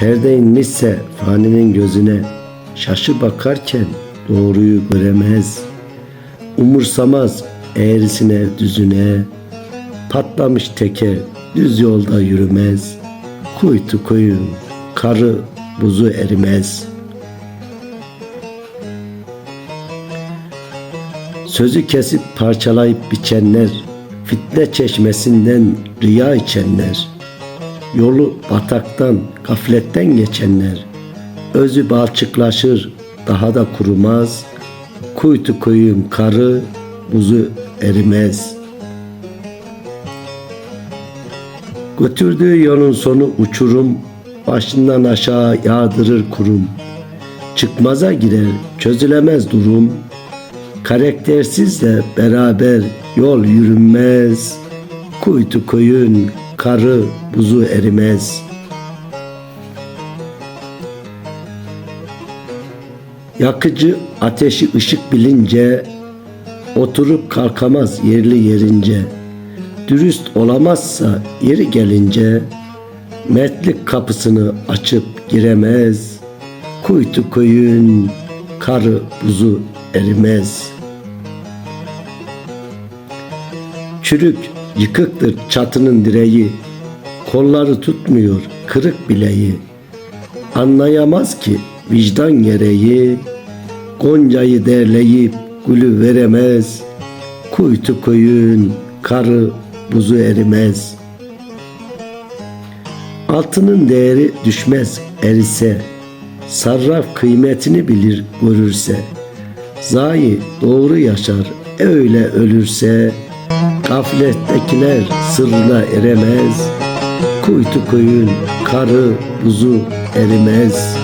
Perde inmişse faninin gözüne Şaşı bakarken doğruyu göremez. Umursamaz eğrisine düzüne. Patlamış teke düz yolda yürümez. Kuytu koyun karı buzu erimez. Sözü kesip parçalayıp biçenler Fitne çeşmesinden riya içenler Yolu bataktan, gafletten geçenler. Özü balçıklaşır, daha da kurumaz. Kuytu koyun karı, buzu erimez. Götürdüğü yolun sonu uçurum Başından aşağı yağdırır kurum. Çıkmaza girer, çözülemez durum. Karaktersizle beraber yol yürünmez. Kuytu koyun karı buzu erimez. Yakıcı ateşi ışık bilince Oturup kalkamaz yerli yerince. Dürüst olamazsa yeri gelince Mertlik kapısını açıp giremez. Kuytu koyun karı buzu erimez. Çürük yıkıktır çatının direği. Kolları tutmuyor kırık bileği. Anlayamaz ki vicdan gereği. Goncayı derleyip gülü veremez. Kuytu koyun karı buzu erimez. Altının değeri düşmez erise. Sarraf kıymetini bilir görürse. Zayi doğru yaşar öyle ölürse Gaflettekiler sırrına eremez. Kuytu koyun karı buzu erimez